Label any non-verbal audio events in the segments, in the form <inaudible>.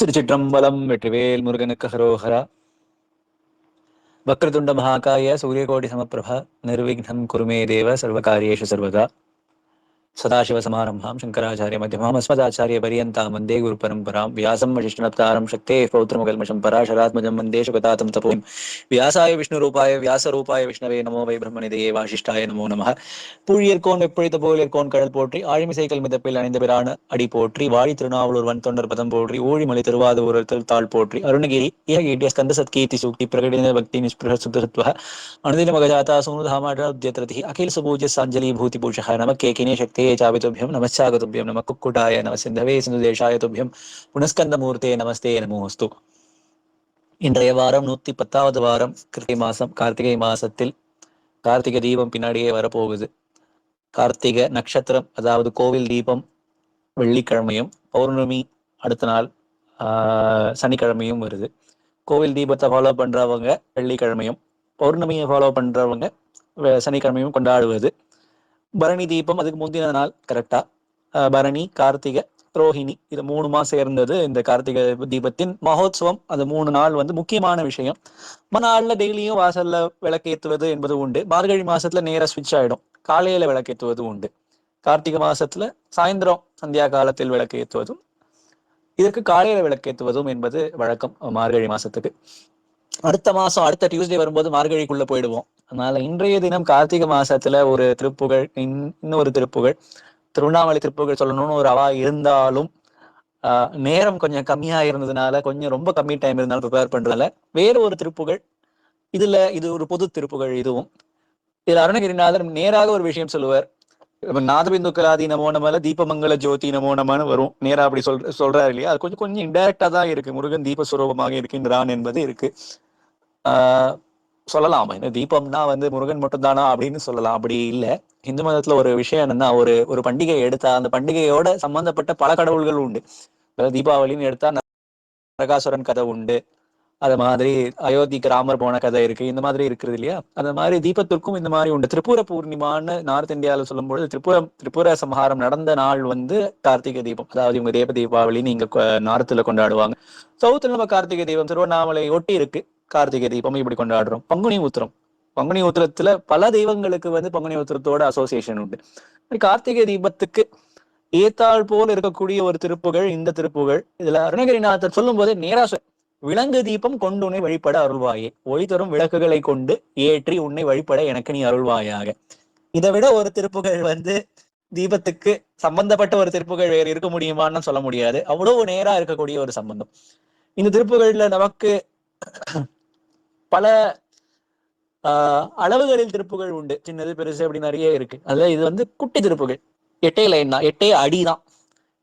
திருச்சிற்றம்பலம் வெற்றிவேல் முருகனுக்கு ஹரோஹரா வக்ரதுண்ட மகாகாய சூரியகோடி சமப்பிரபா நிர்விக்னம் குருமே தேவ சர்வகாரியேஷு சர்வதா சதாசிவசமாரம்பாம் சங்கராச்சாரிய மத்தியமாம் அஸ்மதாச்சாரிய பரியந்தாம் வந்தே குரு பரம்பராம் வியாசம் வசிஷ்டனப்தாரம் சக்தே பௌத்திரமுகல்மஷம் பராசராத்மஜம் வந்தே சுகதாத்தம் தபோம் வியாசாய விஷ்ணுரூபாய வியாசரூபாய விஷ்ணவே நமோ வை பிரம்மனிதையே வாசிஷ்டாய நமோ நமः புழியர்கோன் வெப்பொழித்த போலியர்கோன் கடல் போற்றி ஆழிமிசைகள் மிதப்பில் அணிந்த பிரான அடி போற்றி வாழி திருநாவலூர் வன் தொண்டர் பதம் போற்றி ஊழிமலை திருவாதூர் தாள் போற்றி அருணகிரி ஏகீட்டிய ஸ்கந்த சத்கீர்த்தி சூக்தி பிரகடின பக்தி நிஸ்பிருஹ சுத்தத்வ அனுதின மகஜாதா சூனுதாமாட்யதிः அகில சுபூஜ்ய சாஞ்சலி பூதி பூஷः நம கேகினே சக்தே ते चापितुभ्यं नमश्चागतुभ्यं नमः कुक्कुटाय नमः सिन्धवे सिन्धुदेशाय तुभ्यं पुनस्कन्दमूर्ते नमस्ते नमोऽस्तु। இன்றைய வாரம் நூத்தி பத்தாவது வாரம் கிருத்திகை மாசம் கார்த்திகை மாசத்தில் கார்த்திகை தீபம் பின்னாடியே வரப்போகுது. கார்த்திகை நட்சத்திரம் அதாவது கோவில் தீபம் வெள்ளிக்கிழமையும் பௌர்ணமி அடுத்த நாள் சனிக்கிழமையும் வருது. கோவில் தீபத்தை ஃபாலோ பண்றவங்க வெள்ளிக்கிழமையும் பௌர்ணமியை ஃபாலோ பண்றவங்க சனிக்கிழமையும் கொண்டாடுவது. பரணி தீபம் அதுக்கு முந்தின நாள் கரெக்டா பரணி கார்த்திகை ரோஹிணி இது மூணு மாசம் சேர்ந்தது இந்த கார்த்திகை தீபத்தின் மகோத்சவம். அது மூணு நாள் வந்து முக்கியமான விஷயம். மனாள்ல டெய்லியும் வாசல்ல விளக்கேத்துவது என்பது உண்டு. மார்கழி மாசத்துல நேரா ஸ்விட்ச் ஆயிடும். காலையில விளக்கேத்துவது உண்டு. கார்த்திகை மாசத்துல சாயந்தரம் சந்தியா காலத்தில் விளக்கேத்துவதும் இதற்கு காலையில விளக்கேத்துவதும் என்பது வழக்கம் மார்கழி மாசத்துக்கு. அடுத்த மாசம் அடுத்த டியூஸ்டே வரும்போது மார்கழிக்குள்ள போயிடுவோம். அதனால இன்றைய தினம் கார்த்திகை மாசத்துல ஒரு திருப்புகழ் இன்- இன்னொரு திருப்புகழ் திருவண்ணாமலை திருப்புகழ் சொல்லணும்னு ஒரு அவா இருந்தாலும் ஆஹ் நேரம் கொஞ்சம் கம்மியா இருந்ததுனால கொஞ்சம் ரொம்ப கம்மி டைம் இருந்தாலும் ப்ரிப்பேர் பண்றதுல வேற ஒரு திருப்புகழ் இதுல இது ஒரு பொது திருப்புகழ் இதுவும். இதுல அருணகிரிநாதர் நேராக ஒரு விஷயம் சொல்லுவார். இப்ப நாதபிந்து கலாதி நமோ நமல தீபமங்கல ஜோதி நமோ நமன்னு வரும். நேரா அப்படி சொல் சொல்றாரு இல்லையா? அது கொஞ்சம் கொஞ்சம் இன்டைரக்டா தான் இருக்கு. முருகன் தீப சுரூபமாக இருக்கின்றான் என்பது இருக்கு. ஆஹ் சொல்லலாம்? தீபம்னா வந்து முருகன் மட்டும்தானா அப்படின்னு சொல்லலாம். அப்படி இல்ல. இந்து மதத்துல ஒரு விஷயம் என்னன்னா ஒரு ஒரு பண்டிகை எடுத்தா அந்த பண்டிகையோட சம்பந்தப்பட்ட பல கடவுள்கள் உண்டு. தீபாவளின்னு எடுத்தா நரகாசுரன் கதை உண்டு. அது மாதிரி அயோத்திக்கு ராமர் போன கதை இருக்கு. இந்த மாதிரி இருக்கிறது இல்லையா? அந்த மாதிரி தீபத்திற்கும் இந்த மாதிரி உண்டு. திரிபுர பூர்ணிமான்னு நார்த் இந்தியாவில் சொல்லும்போது திரிபுர திரிபுர சம்ஹாரம் நடந்த நாள் வந்து கார்த்திகை தீபம். அதாவது இவங்க தேவ தீபாவளின்னு இங்க கொ- கொண்டாடுவாங்க. சவுத்துல நம்ம கார்த்திகை தீபம் திருவண்ணாமலை ஒட்டி இருக்கு. கார்த்திகை தீபம் இப்படி கொண்டாடுறோம். பங்குனி உத்திரம். பங்குனி உத்திரத்துல பல தெய்வங்களுக்கு வந்து பங்குனி உத்திரத்தோட அசோசியேஷன் உண்டு. கார்த்திகை தீபத்துக்கு ஏத்தாள் போல் இருக்கக்கூடிய ஒரு திருப்புகழ் இந்த திருப்புகழ். இதுல அருணகிரிநாதர் சொல்லும் போதே நேரா விலங்கு தீபம் கொண்டு உன்னை வழிபட அருள்வாயே. ஒளி தரும் விளக்குகளை கொண்டு ஏற்றி உன்னை வழிபட எனக்கு நீ அருள்வாயாக. இதை விட ஒரு திருப்புகழ் வந்து தீபத்துக்கு சம்பந்தப்பட்ட ஒரு திருப்புகழ் வேறு இருக்க முடியுமான்னு சொல்ல முடியாது. அவ்வளவு நேரா இருக்கக்கூடிய ஒரு சம்பந்தம். இந்த திருப்புகழ்ல நமக்கு பல ஆஹ் அளவுகளில் திருப்புகள் உண்டு. சின்னது பெருசு அப்படி நிறைய இருக்கு. அதுல இது வந்து குட்டி திருப்புகள். எட்டே லைன் தான். எட்டே அடி தான்.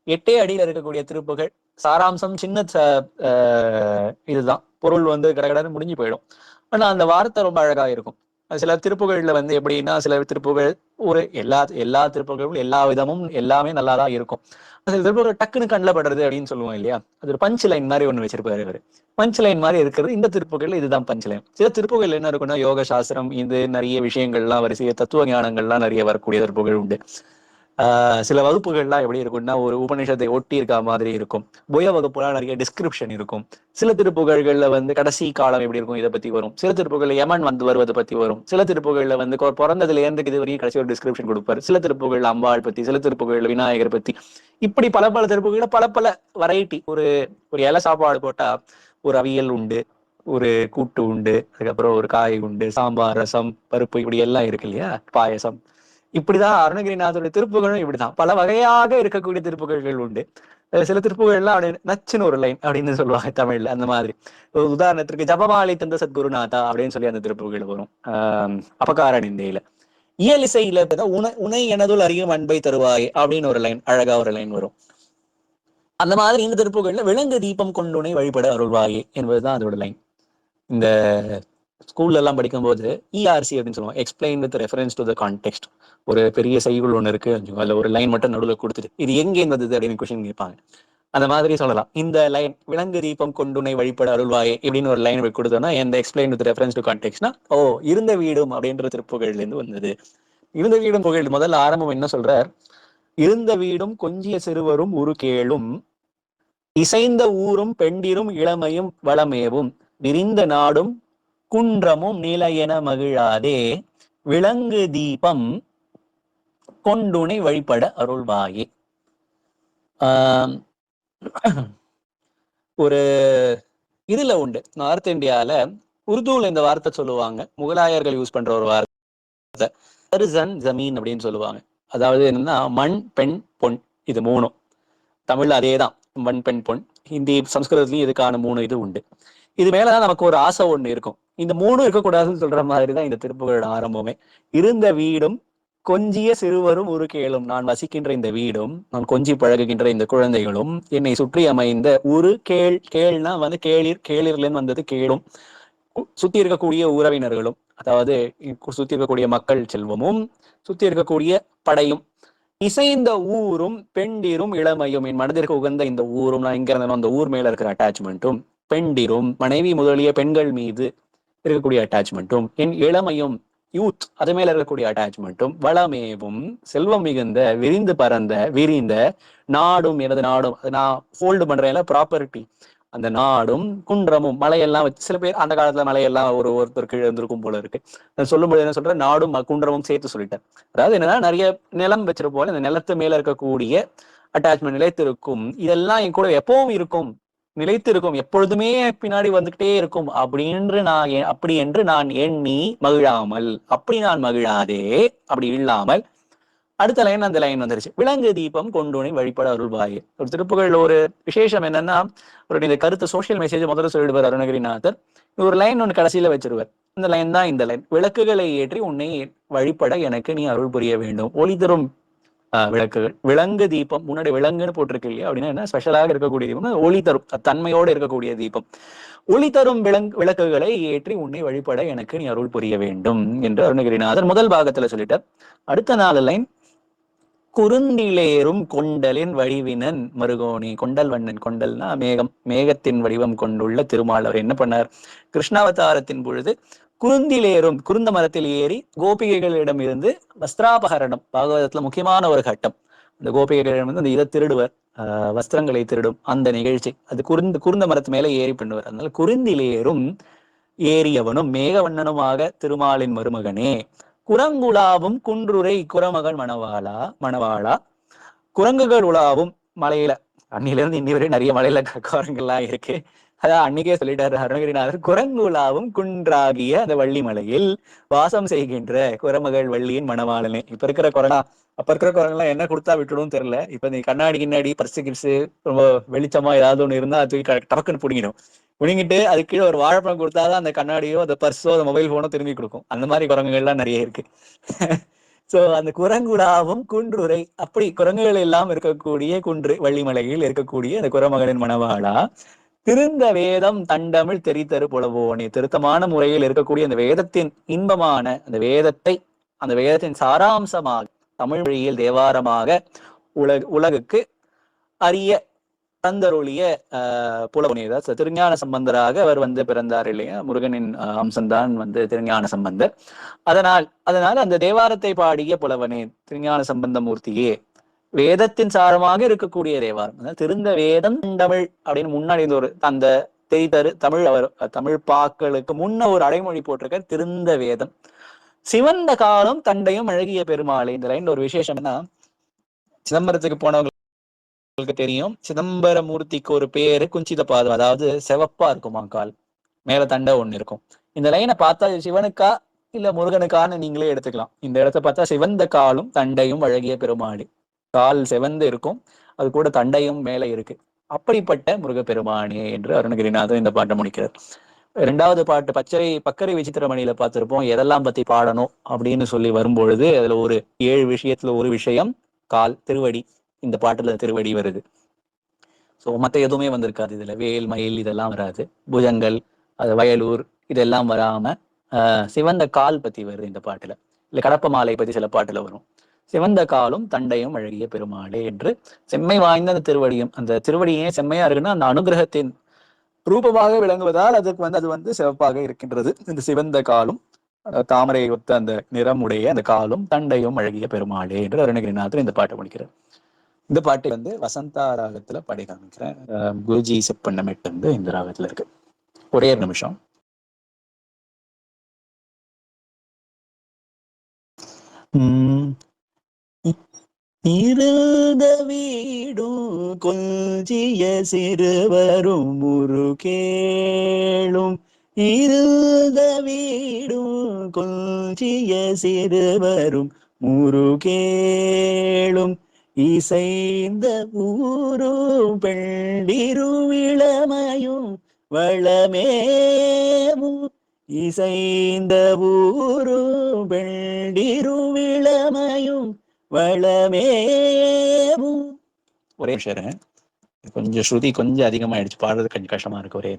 எட்டே அடியில இருக்கக்கூடிய திருப்புகள் சாராம்சம் சின்ன ச- ஆஹ் இதுதான் பொருள் வந்து கடகடன்னு முடிஞ்சு போயிடும். ஆனா அந்த வார்த்தை ரொம்ப அழகா இருக்கும். சில திருப்புகள்ல வந்து எப்படின்னா சில திருப்புகள் ஒரு எல்லா எல்லா திருப்புகளும் எல்லா விதமும் எல்லாமே நல்லா தான் இருக்கும். சில திருப்புகள் டக்குன்னு கண்ணில் படுறது அப்படின்னு சொல்லுவோம் இல்லையா? அது ஒரு பஞ்ச் லைன் மாதிரி ஒன்று வச்சிருப்பாரு அவர். பஞ்ச் லைன் மாதிரி இருக்கிறது இந்த திருப்புகள் இதுதான் பஞ்ச் லைன் சில திருப்புகள் என்ன இருக்குன்னா யோக சாஸ்திரம் இது நிறைய விஷயங்கள்லாம் வரிசைய தத்துவ ஞானங்கள்லாம் நிறைய வரக்கூடிய திருப்புகள் உண்டு. சில வகுப்புகள்லாம் எப்படி இருக்கும்னா ஒரு உபநிஷத்தை ஒட்டி இருக்க மாதிரி இருக்கும். புய வகுப்புலாம் நிறைய டிஸ்கிரிப்ஷன் இருக்கும். சில திருப்புகழ்கள்ல வந்து கடைசி காலம் எப்படி இருக்கும் இதை பத்தி வரும். சில திருப்புகள்ல யமன் வந்து வருவதை பத்தி வரும். சில திருப்புகள்ல வந்து பிறந்ததுல இருந்து இது வரையும் கடைசி ஒரு டிஸ்கிரிப்ஷன் கொடுப்பாரு. சில திருப்புகள் அம்பாள் பத்தி சில திருப்புகள் விநாயகர் பத்தி. இப்படி பல பல திருப்புகள்ல பல பல வெரைட்டி ஒரு ஒரு இலை சாப்பாடு போட்டா ஒரு அவியல் உண்டு ஒரு கூட்டு உண்டு அதுக்கப்புறம் ஒரு காய் உண்டு சாம்பார் ரசம் பருப்பு இப்படி எல்லாம் இருக்கு இல்லையா? பாயசம். இப்படிதான் அருணகிரிநாதருடைய திருப்புகழும் இப்படிதான். பல வகையாக இருக்கக்கூடிய திருப்புகழ்கள் உண்டு. சில திருப்புகள்லாம் அப்படி நச்சுன்னு ஒரு லைன் அப்படின்னு சொல்லுவாங்க தமிழ்ல அந்த மாதிரி. உதாரணத்திற்கு ஜபமாலை தந்த சத்குருநாதா அப்படின்னு சொல்லி அந்த திருப்புகள் வரும். ஆஹ் அபகார நிந்தையில. இயலிசையில பார்த்தா உன உனை எனதுள் அறியும் அன்பை தருவாய் அப்படின்னு ஒரு லைன் அழகா ஒரு லைன் வரும். அந்த மாதிரி இந்த திருப்புகள்ல விலங்கு தீபம் கொண்டுனை வழிபட அருள்வாயே என்பதுதான் அதோட லைன் இந்த ஸ்கூல்ல எல்லாம் படிக்கும்போது இஆர்சி அப்படின்னு சொல்லுவோம் explain with reference to the context ஒரு பெரிய செய்குள் ஒன்று இருக்கு. அதுல ஒரு லைன் மட்டும் நடுவில் கொடுத்துட்டு இது எங்கே வந்தது அப்படின்னு கொஸ்டின் கேட்பாங்க. அந்த மாதிரி சொல்லலாம். இந்த லைன் விலங்கு தீபம் கொண்டுனை வழிபட அருள்வாயே இப்படின்னு ஒரு லைன் கொடுத்தோம்னா இந்த எக்ஸ்பிளைன் வித் ரெஃபரன்ஸ் டு கான்டெக்ட்னா ஓ இருந்த வீடும் அப்படின்ற திருப்புகழ்ல இருந்து வந்தது. இருந்த வீடும் புகழ் முதல்ல ஆரம்பம் என்ன சொல்றார்? இருந்த வீடும் கொஞ்சிய சிறுவரும் உரு கேளும். இசைந்த ஊரும் பெண்டிரும் இளமையும் வளமேவும். விரிந்த நாடும் குன்றமும் நிலையென மகிழாதே. விலங்கு தீபம் கொண்டுனை வழிபட அருள்வாயே. ஒரு இதுல உண்டு. நார்த் இந்தியால உருதுல இந்த வார்த்தை சொல்லுவாங்க. முகலாயர்கள் யூஸ் பண்ற ஒரு வார்த்தை. அர்சன் ஜமீன் அப்படின்னு சொல்லுவாங்க. அதாவது என்னன்னா மண் பெண் பொன். இது மூணும். தமிழ்ல அதே தான் மண் பெண் பொன். ஹிந்தி சம்ஸ்கிருதத்துலயும் இதுக்கான மூணு இது உண்டு. இது மேலதான் நமக்கு ஒரு ஆசை ஒண்ணு இருக்கும். இந்த மூணும் இருக்கக்கூடாதுன்னு சொல்ற மாதிரி தான் இந்த திருப்புகளோட ஆரம்பமே. இருந்த வீடும் கொஞ்சிய சிறுவரும் ஒரு கேளும் நான் வசிக்கின்ற இந்த வீடும் நான் கொஞ்சி பழகுகின்ற இந்த குழந்தைகளும் என்னை சுற்றி அமைந்த ஒரு கேள் கேள்னா வந்து கேளிர் கேளிர்லன்னு வந்தது கேளும் சுத்தி இருக்கக்கூடிய உறவினர்களும் அதாவது சுத்தி இருக்கக்கூடிய மக்கள் செல்வமும் சுத்தி இருக்கக்கூடிய படையும் இசைந்த ஊரும் பெண்டிரும் இளமையும் என் மனதிற்கு உகந்த இந்த ஊரும் நான் இங்க இருந்தேனோ அந்த ஊர் மேல இருக்கிற அட்டாச்மெண்ட்டும் பெண்டிரும் மனைவி முதலிய பெண்கள் மீது இருக்கக்கூடிய அட்டாச்மெண்ட்டும் என் இளமையும் யூத் அது மேல இருக்கக்கூடிய அட்டாச்மெண்ட்டும் வளமேவும் செல்வம் மிகுந்த விரிந்து பறந்த விரிந்த நாடும் எனது நாடும். நான் ஹோல்டு பண்றேன்ல ப்ராப்பர்ட்டி அந்த நாடும் குன்றமும் மலையெல்லாம் வச்சு சில பேர் அந்த காலத்துல மலையெல்லாம் ஒரு ஒருத்தர் கீழே இருந்திருக்கும் போல இருக்கு. நான் சொல்லும்போது என்ன சொல்றேன்? நாடும் குன்றமும் சேர்த்து சொல்லிட்டேன். அதாவது என்னன்னா நிறைய நிலம் வச்சிருப்போம் இந்த நிலத்து மேல இருக்கக்கூடிய அட்டாச்மெண்ட் நிலைத்திருக்கும் இதெல்லாம் என் கூட எப்பவும் இருக்கும். நிலைத்திருக்கும். எப்பொழுதுமே பின்னாடி வந்துகிட்டே இருக்கும். அப்படின்னு நான் அப்படி என்று நான் எண்ணி மகிழாமல். அப்படி நான் மகிழாதே. அப்படி இல்லாமல் அடுத்த லைன் அந்த லைன் வந்துருச்சு. விலங்கு தீபம் கொண்டுனை வழிபட அருள்வாய். ஒரு திருப்புகள் ஒரு விசேஷம் என்னன்னா ஒரு இந்த கருத்து சோஷியல் மெசேஜ் முதல்ல சொல்லிடுவார் அருணகிரிநாதர். ஒரு லைன் ஒன்று கடைசியில வச்சிருவார். இந்த லைன் தான் இந்த லைன். விளக்குகளை ஏற்றி உன்னை வழிபட எனக்கு நீ அருள் புரிய வேண்டும். ஒளி தரும் விளக்குகள் விலங்கு தீபம் முன்னாடி விலங்குன்னு போட்டிருக்கு இல்லையா? அப்படின்னா என்ன? ஸ்பெஷலாக இருக்கக்கூடிய தீபம் ஒளி தரும் தன்மையோடு இருக்கக்கூடிய தீபம். ஒளி தரும் விலங்கு விளக்குகளை ஏற்றி உன்னை வழிபட எனக்கு நீ அருள் புரிய வேண்டும் என்று அருணகிரிநாதர் முதல் பாகத்துல சொல்லிட்டார். அடுத்த நாலு லைன். குறுந்திலேறும் கொண்டலின் வடிவினன் மருகோணி கொண்டல் வண்ணன் கொண்டல்னா மேகம் மேகத்தின் வடிவம் கொண்டுள்ள திருமால் என்ன பண்ணார்? கிருஷ்ணாவதாரத்தின் பொழுது குருந்திலேறும் குருந்த மரத்தில் ஏறி கோபிகைகளிடம் இருந்து வஸ்திராபகரணம் பாகவதத்துல முக்கியமான ஒரு கட்டம். அந்த கோபிகைகளிடம் வந்து அந்த இதை திருடுவர் ஆஹ் வஸ்திரங்களை திருடும் அந்த நிகழ்ச்சி. அது குருந்த குருந்த மரத்து மேல ஏறி பண்ணுவார் அதனால குருந்திலேறும் ஏறியவனும் மேகவண்ணனுமாக திருமாலின் மருமகனே குரங்குலாவும் குன்றுரை குரமகன் மணவாளா மணவாளா குரங்குகள் உலாவும் மலையில அன்னிலிருந்து இன்னி வரை நிறைய மலையில குரங்கெல்லாம் இருக்கு. அதான் அன்னைக்கே சொல்லிட்டாரு அருணகிரிநாதர். குரங்குலாவும் குன்றாகிய அந்த வள்ளிமலையில் வாசம் செய்கின்ற குரமகள் வள்ளியின் மணவாளனே. இப்ப இருக்கிற கொரோனா அப்ப இருக்கிற குரங்கெல்லாம் என்ன கொடுத்தா விட்டுடும் தெரியல. இப்ப நீ கண்ணாடி கிண்ணாடி பர்சு கிரிசு ரொம்ப வெளிச்சமா ஏதாவது ஒண்ணு இருந்தா அது தூக்கி ட- டபக்குன்னு பிடிங்கிடும். பிடிங்கிட்டு அது கீழே ஒரு வாழைப்பழம் கொடுத்தாதான் அந்த கண்ணாடியோ அந்த பர்ஸோ அந்த மொபைல் போனோ திரும்பி கொடுக்கும். அந்த மாதிரி குரங்குகள்லாம் நிறைய இருக்கு. <laughs> சோ அந்த குரங்குடாவும் குன்றுரை அப்படி குரங்குகள் எல்லாம் இருக்கக்கூடிய குன்று வள்ளிமலையில் இருக்கக்கூடிய அந்த குரமகளின் மணவாளா திருந்த வேதம் தண்டமிழ் தெரித்தரு புலவோனே. திருத்தமான முறையில் இருக்கக்கூடிய அந்த வேதத்தின் இன்பமான அந்த வேதத்தை அந்த வேதத்தின் சாராம்சமாக தமிழ் மொழியில் தேவாரமாக உலக உலகுக்கு அரிய தந்தருளிய ஆஹ் புலவனே. அதாவது திருஞான சம்பந்தராக அவர் வந்து பிறந்தார் இல்லையா? முருகனின் அம்சம்தான் வந்து திருஞான சம்பந்தர். அதனால் அதனால் அந்த தேவாரத்தை பாடிய புலவனே திருஞான சம்பந்த மூர்த்தியே வேதத்தின் சாரமாக இருக்கக்கூடிய தேவாரம் திருந்த வேதம் தமிழ் அப்படின்னு முன்னாடி ஒரு அந்த தேய்தரு தமிழ் அவர் தமிழ் பாக்களுக்கு முன்ன ஒரு அடைமொழி போட்டிருக்க திருந்த வேதம். சிவந்த காலம் தண்டையும் அழகிய பெருமாளை இந்த லைன்ல ஒரு விசேஷம் என்ன சிதம்பரத்துக்கு போனவங்களுக்கு தெரியும் சிதம்பரமூர்த்திக்கு ஒரு பேரு குஞ்சித பாதம் அதாவது செவப்பா இருக்குமா கால்? மேல தண்டை ஒண்ணு இருக்கும். இந்த லைனை பார்த்தா சிவனுக்கா இல்ல முருகனுக்கான்னு நீங்களே எடுத்துக்கலாம். இந்த இடத்த பார்த்தா சிவந்த காலும் தண்டையும் அழகிய பெருமாளி. கால் செவந்து இருக்கும். அது கூட தண்டையும் மேல இருக்கு. அப்படிப்பட்ட முருகப்பெருமானே என்று அருணகிரிநாதன் இந்த பாட்டை முடிக்கிறார். இரண்டாவது பாட்டு பச்சரை பக்கரை விசித்திரமணியில பார்த்திருப்போம். எதெல்லாம் பத்தி பாடணும் அப்படின்னு சொல்லி வரும்பொழுது அதுல ஒரு ஏழு விஷயத்துல ஒரு விஷயம் கால் திருவடி இந்த பாட்டுல திருவடி வருது. சோ மத்த எதுவுமே வந்திருக்காது. இதுல வேல் மயில் இதெல்லாம் வராது. புஜங்கள் அது வயலூர் இதெல்லாம் வராம ஆஹ் சிவந்த கால் பத்தி வருது இந்த பாட்டுல. இல்ல கடப்ப மாலை பத்தி சில பாட்டுல வரும். சிவந்த காலும் தண்டையும் அழகிய பெருமாளே என்று செம்மை வாய்ந்த அந்த திருவடியும் அந்த திருவடியே செம்மையா இருக்குன்னா அந்த அனுகிரகத்தின் ரூபமாக விளங்குவதால் அதுக்கு வந்து அது வந்து சிவப்பாக இருக்கின்றது. இந்த சிவந்த காலும் தாமரை ஒத்த அந்த நிறமுடைய அந்த காலும் தண்டையும் அழகிய பெருமாளே என்று அருணகிரிநாதர் இந்த பாட்டை முடிக்கிறார். இந்த பாட்டு வந்து வசந்தா ராகத்துல படை காமிக்கிறேன் குருஜி செப்பண்ணமிட்டு வந்து இந்த ராகத்துல இருக்கு. ஒரே ஒரு நிமிஷம். உம் இருந்த வீடும் கொஞ்சிய சிறுவரும் முருகேளும். இருந்த வீடும் கொஞ்சிய சிறுவரும் முருகேளும். இசைந்த ஊரும் பெண்டிருவிளமையும் வளமேவும். இசைந்த ஊரும் பெண்டிருவிளமையும் வளமேவும் ஒரே நிமிஷம். கொஞ்சம் ஸ்ருதி கொஞ்சம் அதிகமாயிடுச்சு. பாடுறது கொஞ்சம் கஷ்டமா இருக்கு. ஒரே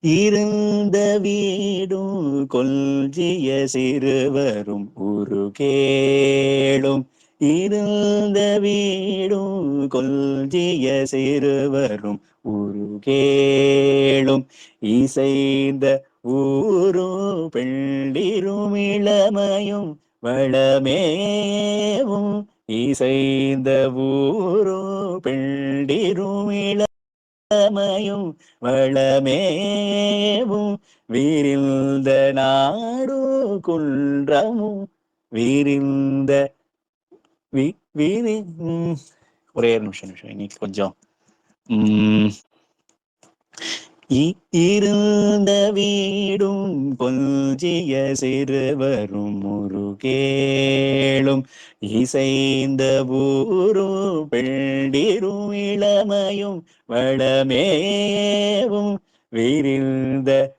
இருந்த வீடும் கொல்ஜிய சிறுவரும் உருகேளும் இருந்த வீடும் கொல்ஜிய சிறுவரும் உருகேளும் இசைந்த ஊரும் பெண்டிரும் இளமையும் வளமேவும் இசைந்த ஊரும் பெண்டிரும் இளமையும் வளமேவும் விரிந்த நாடு குன்றமும் விரிந்த வி வீரி ஒரே நிமிஷம் நிமிஷம். இன்னைக்கு கொஞ்சம் இருந்த வீடும் கொஞ்சிய சிறுவரும் முருகேளும். இசைந்த ஊரும் பெண்டிரும் இளமையும் வளமேவும். விரிந்த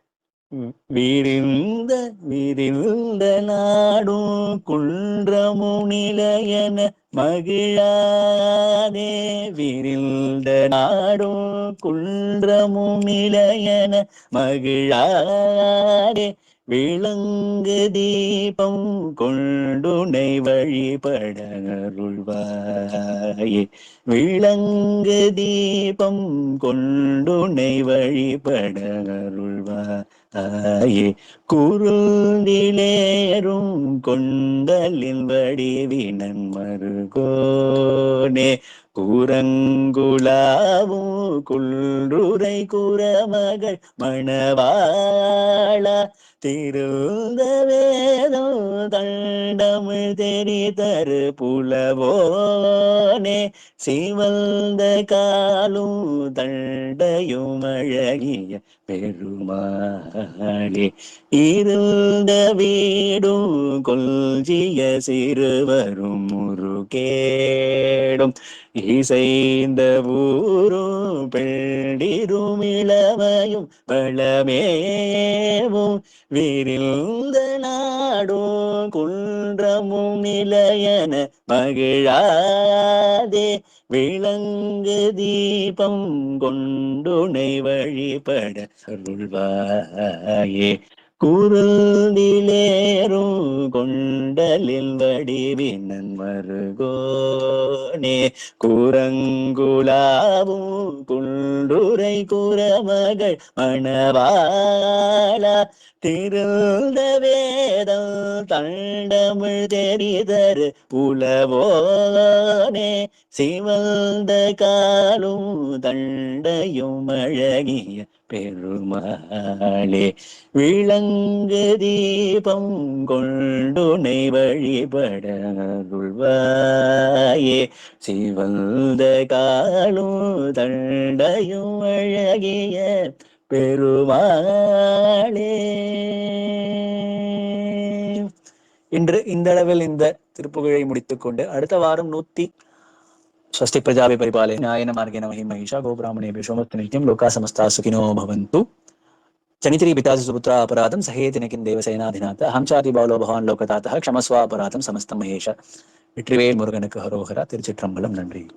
விரிந்த விரிந்த நாடும் குன்றமும் நிலையன மகிழாதே விரிந்த நாடும் குன்றமும் இளையன. மகிழாதே விளங்கு தீபம் கொண்டுனை வழிபட அருள்வாயே விளங்கு தீபம் கொண்டுனை வழிபட அருள்வாயே தாயே குருந்திலேரும் கொண்டலின் வடிவினன் மருகோனே. கூரங்குலாவும் குள்ளுரை குரமகள் மணவாள திருந்த வேதம் தண்டமிழ் தெரிதரு புலவோனே சிவந்த காலும் தண்டையும் அழகிய பெருமாளே. இருந்த வீடும் கொல்ஜிய சிறுவரும் முருகேடும். இசைந்த ஊரும் பெண்டிரும் இளமையும் வளமேவும் விரிந்த நாடும் குன்றமும் நிலையன மகிழாதே. விளங்கு தீபம் கொண்டுனை வழிபட அருள்வாயே. குருந்திலேறும் கொண்டலில் வடிவினன் மருகோனே குரங்குலாவும் குன்றுரை குரமகள் மணவாளா. திருந்த வேதம் தண்டமிழ் தெரிதரு புலவோனே. சிவந்த காலும் தண்டையும் அழகிய பெருமாளே விளங்கு தீபம் கொண்டுனை வழிபட அருள்வாயே சிவந்த காலும் தண்டையும் அழகிய பெருமாளே. இன்று இந்த அளவில் இந்த திருப்புகழை முடித்துக்கொண்டு அடுத்த வாரம் நூத்தி स्वस्ति प्रजा परिपाले न्याय मार्गेण मही महिषा गोब्राह्मणेभ्य सोमस्तु नित्यं लोका समस्ता सुखिनो भवन्तु। चनित्री पितासु सुपुत्रा अपराधं सहेति न किं देवसेनाधिनाथ। अहं चाति बालो भवान् लोकतातः क्षमस्वापराधं समस्त महेश। विट्रिवेल् मुरुगनक हरोहर तिरुचिट्रम्बलं नन्रि